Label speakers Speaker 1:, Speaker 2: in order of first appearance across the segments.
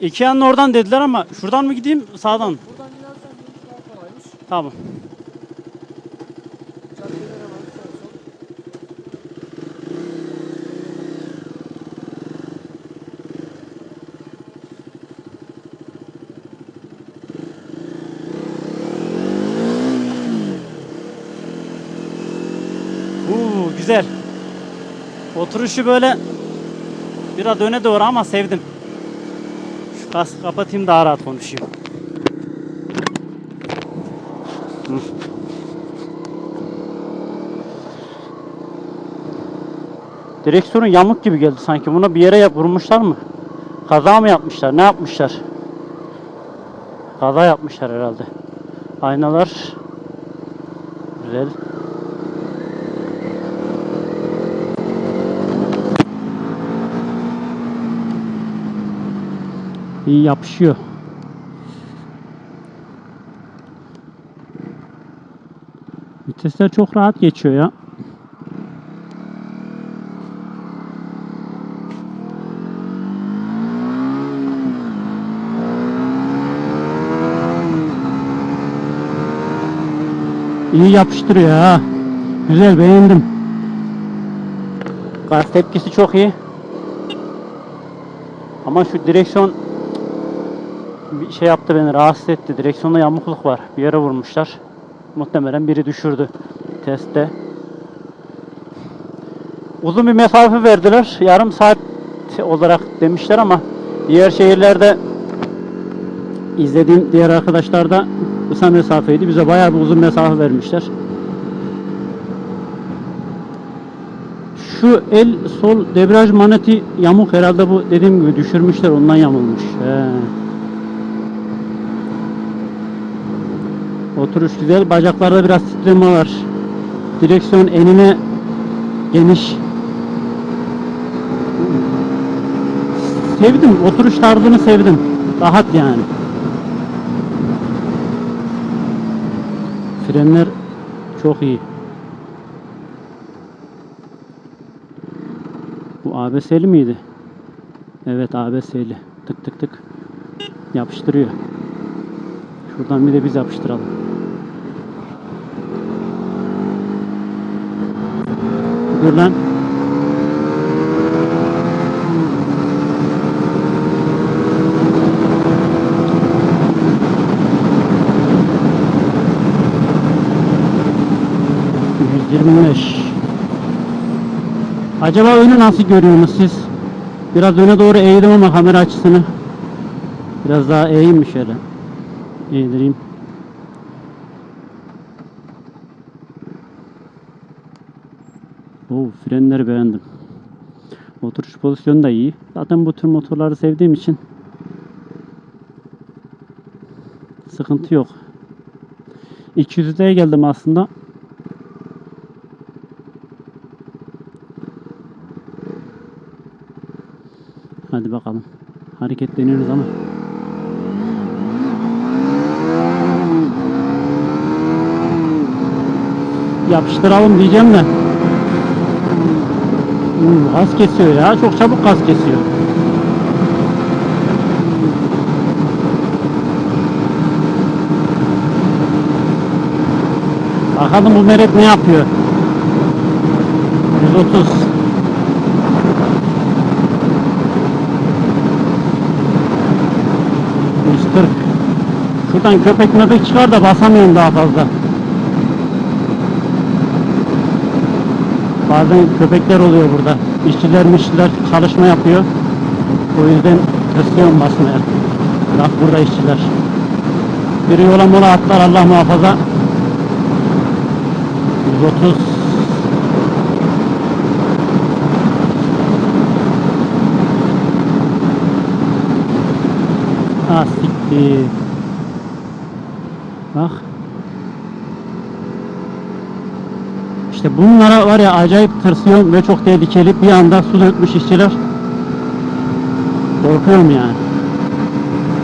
Speaker 1: Ikea'nın oradan dediler ama şuradan mı gideyim sağdan?
Speaker 2: Buradan dönüş daha kolaymış.
Speaker 1: Tamam. Güzel. Oturuşu böyle biraz öne doğru ama sevdim. Kaskı kapatayım daha rahat konuşayım. Direksiyonu yamuk gibi geldi sanki. Buna bir yere yap vurmuşlar mı? Kaza mı yapmışlar? Ne yapmışlar? Kaza yapmışlar herhalde. Aynalar güzel. İyi yapışıyor. Vitesler çok rahat geçiyor ya. İyi yapıştırıyor ha. Güzel beğendim. Gaz tepkisi çok iyi. Ama şu direksiyon bir şey yaptı beni rahatsız etti. Direksiyonda yamukluk var. Bir yere vurmuşlar. Muhtemelen biri düşürdü testte. Uzun bir mesafe verdiler. Yarım saat olarak demişler ama diğer şehirlerde izlediğim diğer arkadaşlar da kısa mesafeydi. Bize bayağı bir uzun mesafe vermişler. Şu el sol debriyaj maneti yamuk herhalde bu dediğim gibi düşürmüşler ondan yamulmuş. He. Oturuş güzel. Bacaklarda biraz titreme var. Direksiyon enine geniş. Sevdim. Oturuş tarzını sevdim. Rahat yani. Frenler çok iyi. Bu ABS'li miydi? Evet ABS'li. Tık tık tık. Yapıştırıyor. Şuradan bir de biz yapıştıralım. ...125. Acaba önü nasıl görüyorsunuz siz? Biraz öne doğru eğdim ama kamera açısını. Biraz daha eğeyim mi şöyle? Eğdireyim. Oo, frenleri beğendim. Oturuş pozisyonu da iyi. Zaten bu tür motorları sevdiğim için sıkıntı yok. 200'e geldim aslında. Hadi bakalım. Hareketleniyoruz ama. Yapıştıralım diyeceğim de. Hmm, gaz kesiyor ya. Çok çabuk gaz kesiyor. Bakalım bu meret ne yapıyor? 130 140 Şuradan köpek möpek çıkar da basamıyorum daha fazla. Bazen köpekler oluyor burada. İşçiler mişçiler çalışma yapıyor. O yüzden tırsıyorum basmaya. Bak burada işçiler. Biri yola mola atlar Allah muhafaza. 130 Ah siktir. Bak. İşte bunlara var ya acayip tırsıyorum ve çok tehlikeli. Bir anda su dökmüş işçiler. Korkuyorum yani.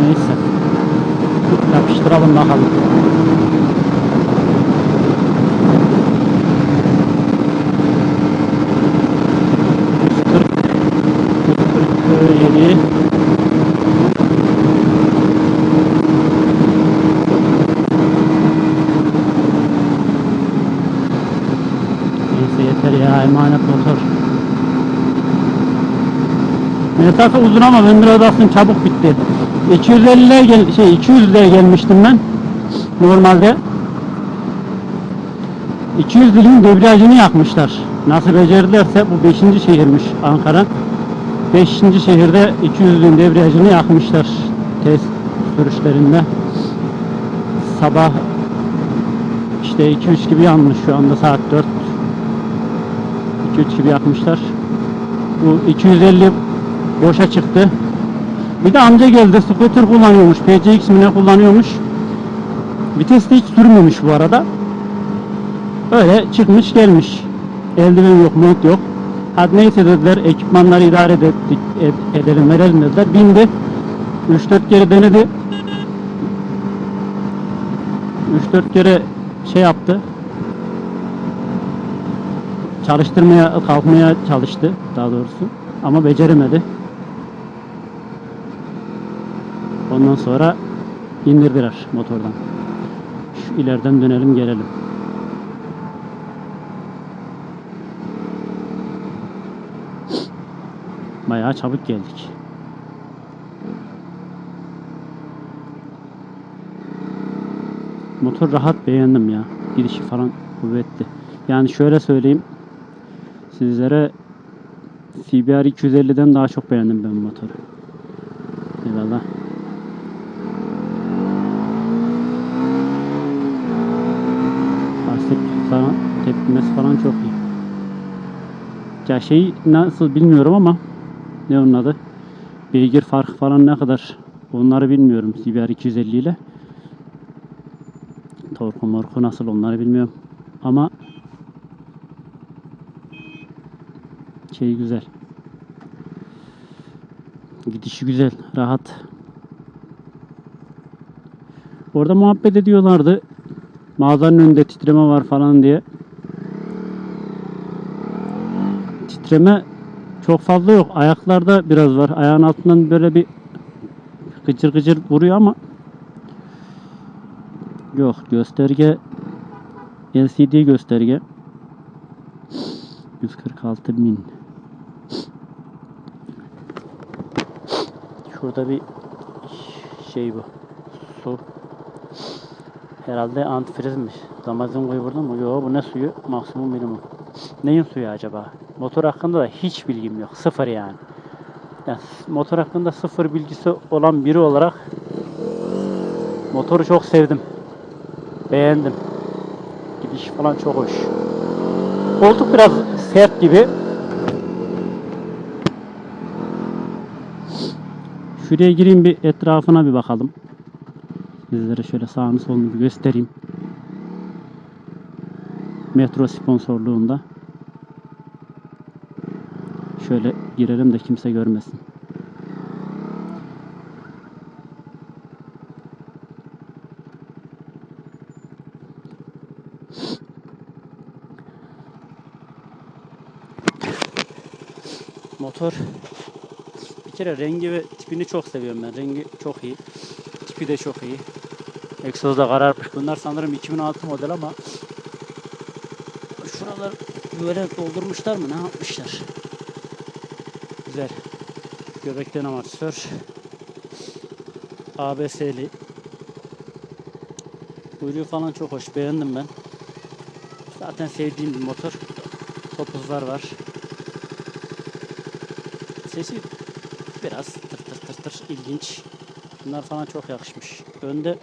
Speaker 1: Neyse. Yapıştıralım bakalım. Bayağı emanet motor. Mesafe uzun ama ben biraz aslında çabuk bitti. 250'ye gel şey 200'lere gelmiştim ben. Normalde 200 dilin debriyajını yakmışlar. Nasıl becerdilerse bu 5. şehirmiş Ankara. 5. şehirde 200 dilin debriyajını yakmışlar test sürüşlerinde. Sabah işte 2-3 gibi yanmış şu anda saat 4. 2-3 gibi yakmışlar. Bu 250 boşa çıktı. Bir de amca geldi scooter kullanıyormuş. PCX mi ne kullanıyormuş. Viteste hiç sürmemiş bu arada. Öyle çıkmış gelmiş. Eldiven yok, mont yok. Hadi neyse dediler, ekipmanları idare ed- ed- edelim, verelim dediler. Bindi. 3-4 kere denedi. 3-4 kere şey yaptı. Çalıştırmaya, kalkmaya çalıştı daha doğrusu. Ama beceremedi. Ondan sonra indirdiler motordan. Şu ileriden dönelim gelelim. Bayağı çabuk geldik. Motor rahat beğendim ya. Gidişi falan kuvvetli. Yani şöyle söyleyeyim. Sizlere CBR 250'den daha çok beğendim ben bu motoru. Eyvallah. Lastik falan tepkimesi falan çok iyi. Ya şey nasıl bilmiyorum ama ne onun adı? Beygir farkı falan ne kadar onları bilmiyorum CBR 250 ile. Torku morku nasıl onları bilmiyorum. Ama şey güzel. Gidişi güzel, rahat. Orada muhabbet ediyorlardı. Mağazanın önünde titreme var falan diye. Titreme çok fazla yok. Ayaklarda biraz var. Ayağın altından böyle bir gıcır gıcır vuruyor ama yok. Gösterge LCD gösterge 146 min. Şurada bir şey bu. Su. Herhalde antifrizmiş. Damazin koyu burada mı? Yok bu ne suyu? Maksimum minimum. Neyin suyu acaba? Motor hakkında da hiç bilgim yok. Sıfır yani. yani motor hakkında sıfır bilgisi olan biri olarak motoru çok sevdim. Beğendim. Gidiş falan çok hoş. Koltuk biraz sert gibi. Şuraya gireyim bir etrafına bir bakalım. Sizlere şöyle sağını solunu bir göstereyim. Metro sponsorluğunda. Şöyle girelim de kimse görmesin. Motor bir kere rengi ve tipini çok seviyorum ben. Rengi çok iyi. Tipi de çok iyi. Egzoz da kararmış. Bunlar sanırım 2006 model ama şuralar böyle doldurmuşlar mı? Ne yapmışlar? Güzel. Göbekten amortisör. ABS'li. Kuyruğu falan çok hoş. Beğendim ben. Zaten sevdiğim bir motor. Topuzlar var. Sesi biraz tır tır tır tır ilginç. Bunlar falan çok yakışmış. Önde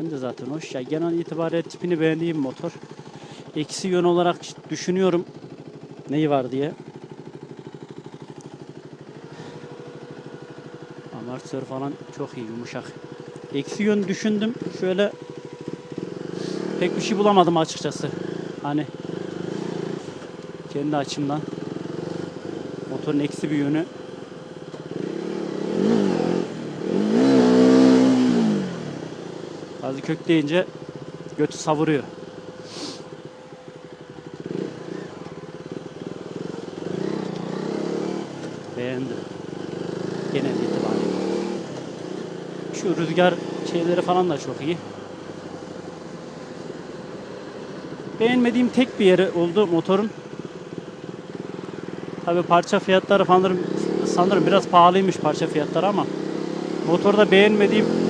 Speaker 1: önde zaten hoş. Ya genel itibariyle tipini beğendiğim motor. Eksi yön olarak düşünüyorum neyi var diye. Amortisör falan çok iyi yumuşak. Eksi yön düşündüm. Şöyle pek bir şey bulamadım açıkçası. Hani kendi açımdan. Motorun eksi bir yönü Gazı kökleyince götü savuruyor. Beğendim. Genel itibariyle. Şu rüzgar şeyleri falan da çok iyi. beğenmediğim tek bir yeri oldu motorun. Tabi parça fiyatları sanırım, sanırım biraz pahalıymış parça fiyatları ama motorda beğenmediğim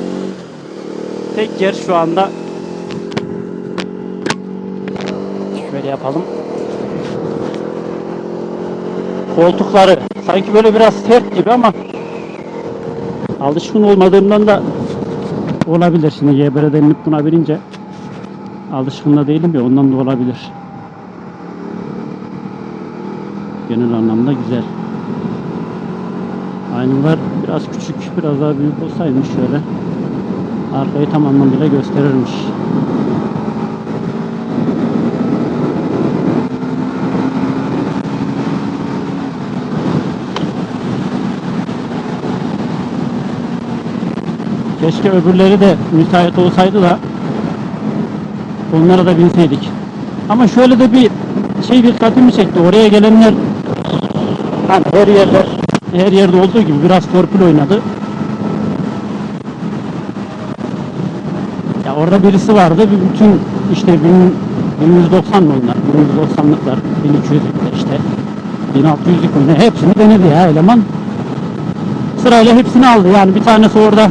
Speaker 1: tek yer şu anda şöyle yapalım. Koltukları sanki böyle biraz sert gibi ama alışkın olmadığımdan da olabilir. Şimdi YBR'den inip buna binince alışkın da değilim ya ondan da olabilir. Genel anlamda güzel. Aynalar biraz küçük, biraz daha büyük olsaymış şöyle. Arkayı tam anlamıyla gösterirmiş. Keşke öbürleri de müsait olsaydı da onlara da binseydik. Ama şöyle de bir şey dikkatimi çekti. Oraya gelenler her yerde her yerde olduğu gibi biraz torpil oynadı. Orada birisi vardı. Bir bütün işte 1000 1190 mı onlar? 1190'lıklar, 1200'lükler işte. 1600'lük mü? Hepsini denedi ya eleman. Sırayla hepsini aldı. Yani bir tanesi orada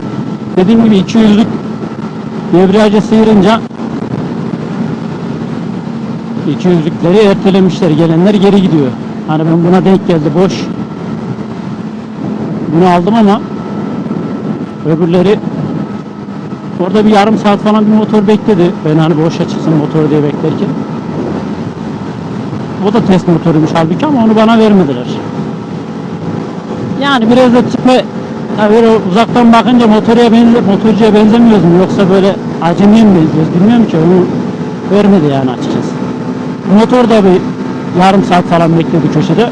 Speaker 1: dediğim gibi 200'lük debriyajı sıyırınca 200'lükleri ertelemişler. Gelenler geri gidiyor. Hani ben buna denk geldi boş. Bunu aldım ama öbürleri orada bir yarım saat falan bir motor bekledi. Ben hani boşa çıksın motor diye beklerken. O da test motoruymuş halbuki ama onu bana vermediler. Yani biraz da tipe ya böyle uzaktan bakınca motorya benze, motorcuya benzemiyoruz mu yoksa böyle acemiye mi benziyoruz bilmiyorum ki onu vermedi yani açıkçası. Motor da bir yarım saat falan bekledi köşede.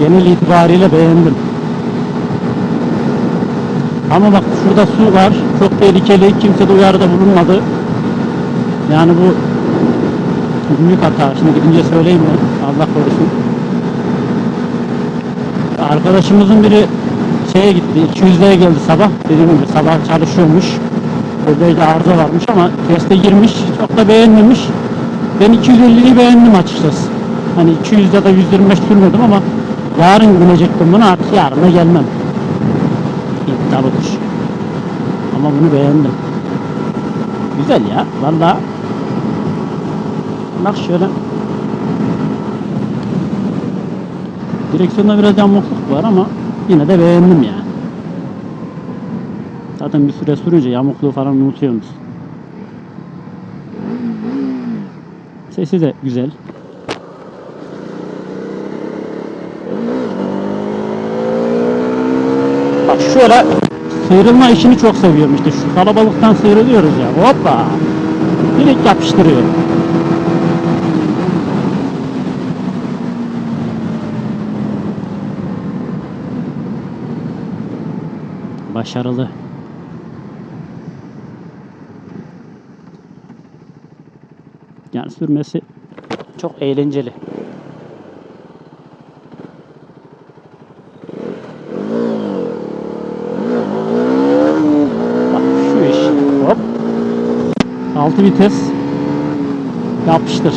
Speaker 1: Genel itibariyle beğendim. Ama bak şurada su var. Çok tehlikeli. Kimse de uyarıda bulunmadı. Yani bu büyük hata. Şimdi gidince söyleyeyim ben. Allah korusun. Arkadaşımızın biri şeye gitti. 200'lere geldi sabah. Dediğim gibi sabah çalışıyormuş. Buradaydı arıza varmış ama teste girmiş. Çok da beğenmemiş. Ben 250'yi beğendim açıkçası. Hani 200 ya da 125 sürmedim ama yarın binecektim bunu artık yarın gelmem. İptal olur. Ama bunu beğendim. Güzel ya. Vallahi Bak şöyle. Direksiyonda biraz yamukluk var ama yine de beğendim yani. Zaten bir süre sürünce yamukluğu falan unutuyorsunuz. Sesi de güzel. Şöyle sıyrılma işini çok seviyorum işte şu kalabalıktan sıyrılıyoruz ya hoppa direkt yapıştırıyor. Başarılı. Yani sürmesi çok eğlenceli. Bak şu iş. Hop. 6 vites. Yapıştır.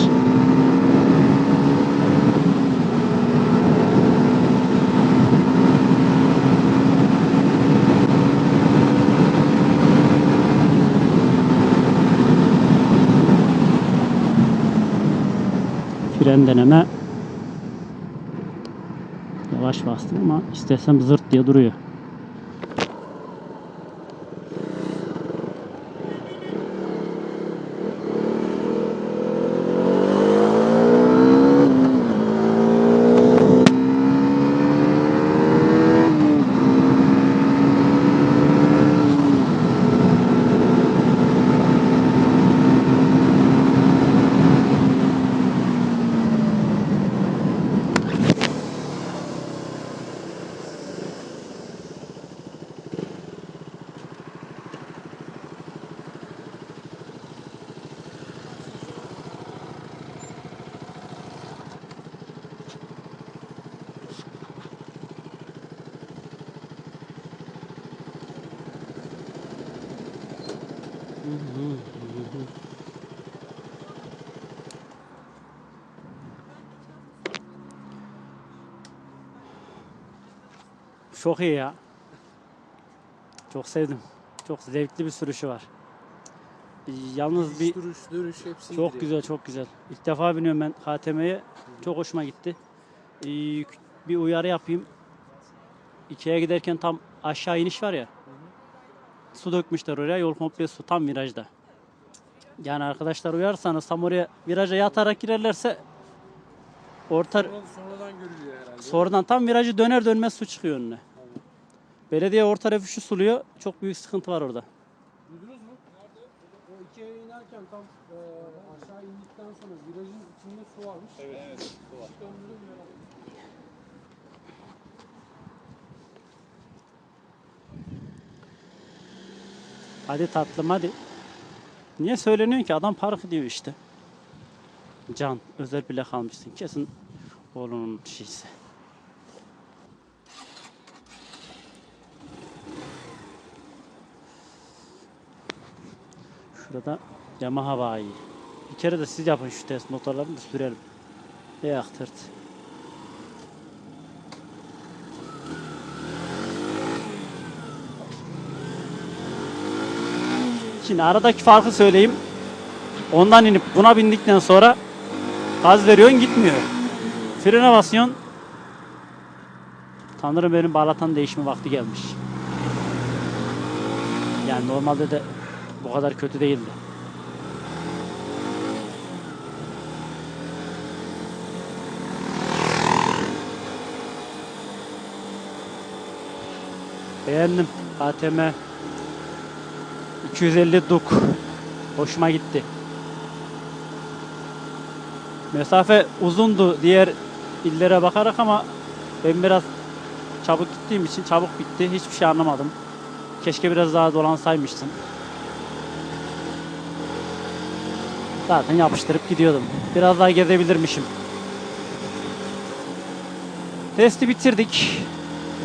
Speaker 1: Fren deneme. Yavaş bastım ama istesem zırt diye duruyor. Çok iyi ya. Çok sevdim. Çok zevkli bir sürüşü var. Yalnız bir
Speaker 2: Duruş, dönüş hepsi
Speaker 1: çok
Speaker 2: iyidir
Speaker 1: güzel, çok güzel. İlk defa biniyorum ben KTM'ye. Çok hoşuma gitti. Ee, bir uyarı yapayım. İkiye giderken tam aşağı iniş var ya. Su dökmüşler oraya. Yol komple su. Tam virajda. Yani arkadaşlar uyarsanız tam oraya viraja yatarak girerlerse orta
Speaker 2: yani. Sonra- Sonradan görülüyor herhalde.
Speaker 1: sonradan tam virajı döner dönmez su çıkıyor önüne. Belediye orta refüjü suluyor. Çok büyük sıkıntı var orada.
Speaker 2: Duydunuz mu? Nerede? O ikiye inerken tam e, aşağı indikten sonra virajın içinde su varmış. Evet, evet. Su var. Döndürün böyle.
Speaker 1: Hadi tatlım hadi. Niye söyleniyor ki? Adam park diyor işte. Can, özel bile kalmışsın. Kesin oğlunun şeysi. Şurada Yamaha bayi. Bir kere de siz yapın şu test motorlarını da sürelim. Yaktırt. Şimdi aradaki farkı söyleyeyim. Ondan inip buna bindikten sonra gaz veriyorsun gitmiyor. Frene basıyorsun. Tanrım benim balatan değişme vakti gelmiş. Yani normalde de bu kadar kötü değildi. Beğendim. ATM 250 duk. Hoşuma gitti. Mesafe uzundu diğer illere bakarak ama ben biraz çabuk gittiğim için çabuk bitti. Hiçbir şey anlamadım. Keşke biraz daha dolansaymıştım. Zaten yapıştırıp gidiyordum. Biraz daha gezebilirmişim. Testi bitirdik.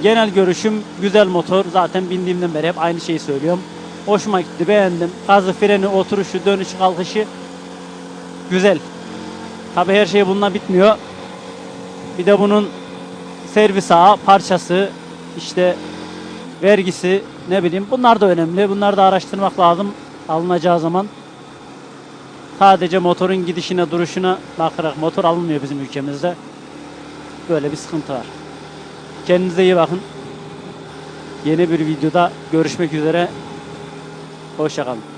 Speaker 1: Genel görüşüm güzel motor. Zaten bindiğimden beri hep aynı şeyi söylüyorum. Hoşuma gitti, beğendim. Gazı, freni, oturuşu, dönüşü, kalkışı güzel. Tabi her şey bununla bitmiyor. Bir de bunun servis ağı, parçası, işte vergisi, ne bileyim bunlar da önemli. Bunları da araştırmak lazım alınacağı zaman. Sadece motorun gidişine, duruşuna bakarak motor alınmıyor bizim ülkemizde. Böyle bir sıkıntı var. Kendinize iyi bakın. Yeni bir videoda görüşmek üzere. Hoşçakalın.